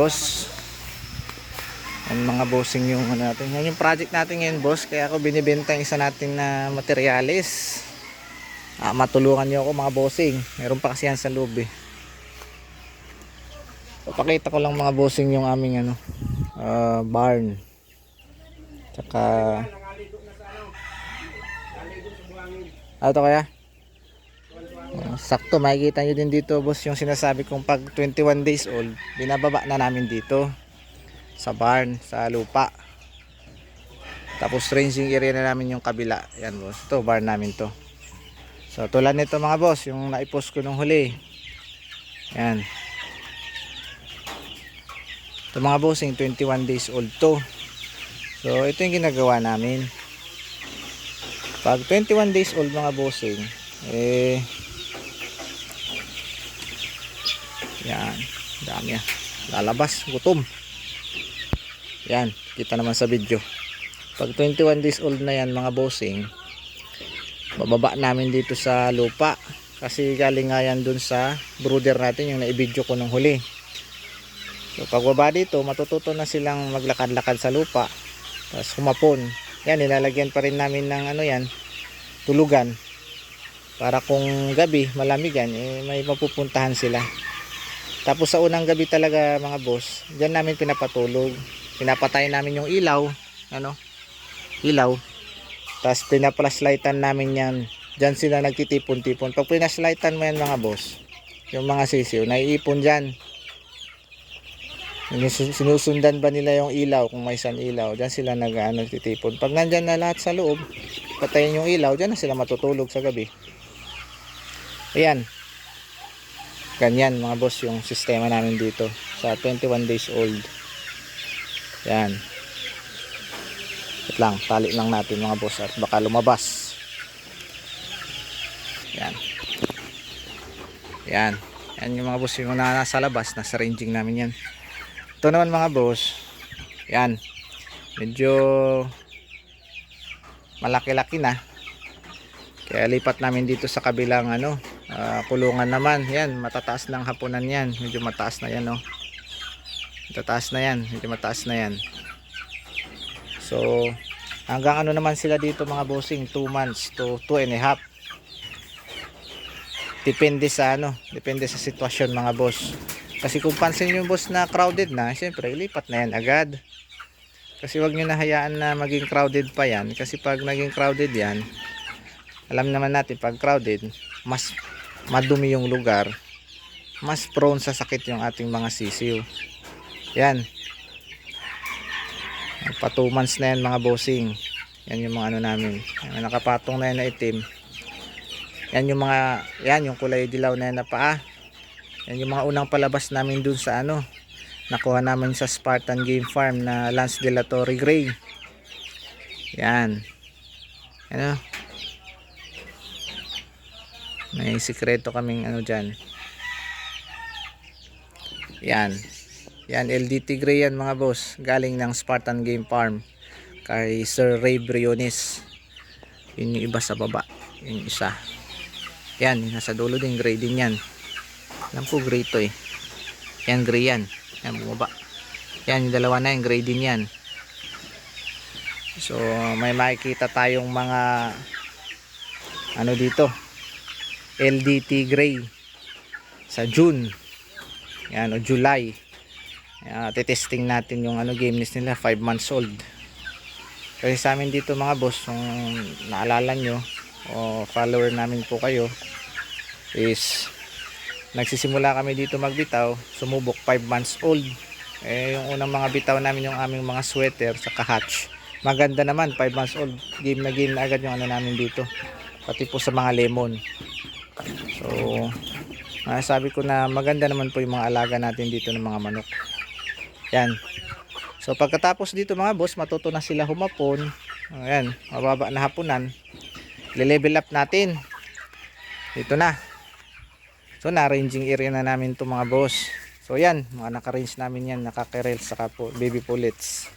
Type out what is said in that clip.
Boss. Yan mga bossing yung ano natin. Yan yung project natin ngayon boss. Kaya ako binibenta yung isa natin na materialis. Ah, matulungan niyo ako mga bossing. Meron pa kasi yan sa loob eh. Papakita ko lang mga bossing yung aming ano, ah, barn. Tsaka ano to kaya? Uh, sakto, makikita nyo din dito boss yung sinasabi kong pag 21 days old, binababa na namin dito sa barn, sa lupa. Tapos ranging area na namin yung kabila. Yan boss, to barn namin to. So tulad nito mga boss, yung naipost ko nung huli. Yan. Ito mga bossing, 21 days old to. So ito yung ginagawa namin. Pag 21 days old mga bossing, eh yan, dami yan. Lalabas, gutom. Yan, kita naman sa video. Pag 21 days old na yan mga bossing, bababa namin dito sa lupa. Kasi galing nga yan dun sa brooder natin yung naibidyo ko nung huli. So pagbaba dito, matututo na silang maglakad-lakad sa lupa. Tapos humapon. Yan, nilalagyan pa rin namin ng ano yan, tulugan. Para kung gabi, malamigan, eh, may mapupuntahan sila. Tapos sa unang gabi talaga mga boss, diyan namin pinapatulog. Pinapatay namin yung ilaw, ano? Ilaw. Tapos pinaplaslightan namin yan. Diyan sila nagtitipon-tipon. Pag pinaslightan mo yan mga boss, yung mga sisiw, naiipon sin- Sinusundan ba nila yung ilaw kung may isang ilaw? Diyan sila nag ano, titipon. Pag nandyan na lahat sa loob, patayin yung ilaw, diyan na sila matutulog sa gabi. Ayan. Ganyan mga boss yung sistema namin dito sa 21 days old. Yan. Wait lang, tali lang natin mga boss at baka lumabas. Yan. Yan. Yan yung mga boss yung na nasa labas, nasa ranging namin yan. Ito naman mga boss. Yan. Medyo malaki-laki na. Kaya lipat namin dito sa kabilang ano, ah, kulungan naman. Yan, matataas ng hapunan yan. Medyo mataas na yan, no. Matataas na yan. Medyo mataas na yan. So, hanggang ano naman sila dito mga bossing, 2 months to 2 and a half. Depende sa ano, depende sa sitwasyon mga boss. Kasi kung pansin yung boss na crowded na, syempre ilipat na yan agad. Kasi wag nyo na hayaan na maging crowded pa yan. Kasi pag naging crowded yan, alam naman natin pag crowded, mas madumi yung lugar, mas prone sa sakit yung ating mga sisiw. Yan. Pa 2 months na yan mga bossing. Yan yung mga ano namin. Yan, nakapatong na yan na itim. Yan yung mga, yan yung kulay dilaw na yan na paa. Yan yung mga unang palabas namin dun sa ano, nakuha namin sa Spartan Game Farm na Lance de la Torre Gray. Yan. Ano? May sikreto kaming ano dyan. Yan. Yan, LDT Gray yan mga boss. Galing ng Spartan Game Farm. Kay Sir Ray Briones. Yun yung iba sa baba. Yun yung isa. Yan, nasa dulo din. Gray din yan. Alam ko gray to eh. Yan, gray yan. Yan, bumaba. Yan, yung dalawa na yan. Gray din yan. So, may makikita tayong mga ano dito. LDT Gray sa June. Yan, o July. Yan, titesting natin yung ano gameness nila, 5 months old. Kasi sa amin dito mga boss, kung naalala nyo, o follower namin po kayo, is nagsisimula kami dito magbitaw, sumubok 5 months old. Eh, yung unang mga bitaw namin yung aming mga sweater sa hatch. Maganda naman, 5 months old. Game na game na agad yung ano namin dito. Pati po sa mga lemon. So, sabi ko na maganda naman po yung mga alaga natin dito ng mga manok. Yan. So, pagkatapos dito mga boss, matuto na sila humapon. Ayan, mababa na hapunan. Le-level up natin. Dito na. So, na-ranging area na namin to mga boss. So, yan. Mga naka-range namin yan. Nakaka-rails saka po, baby pullets.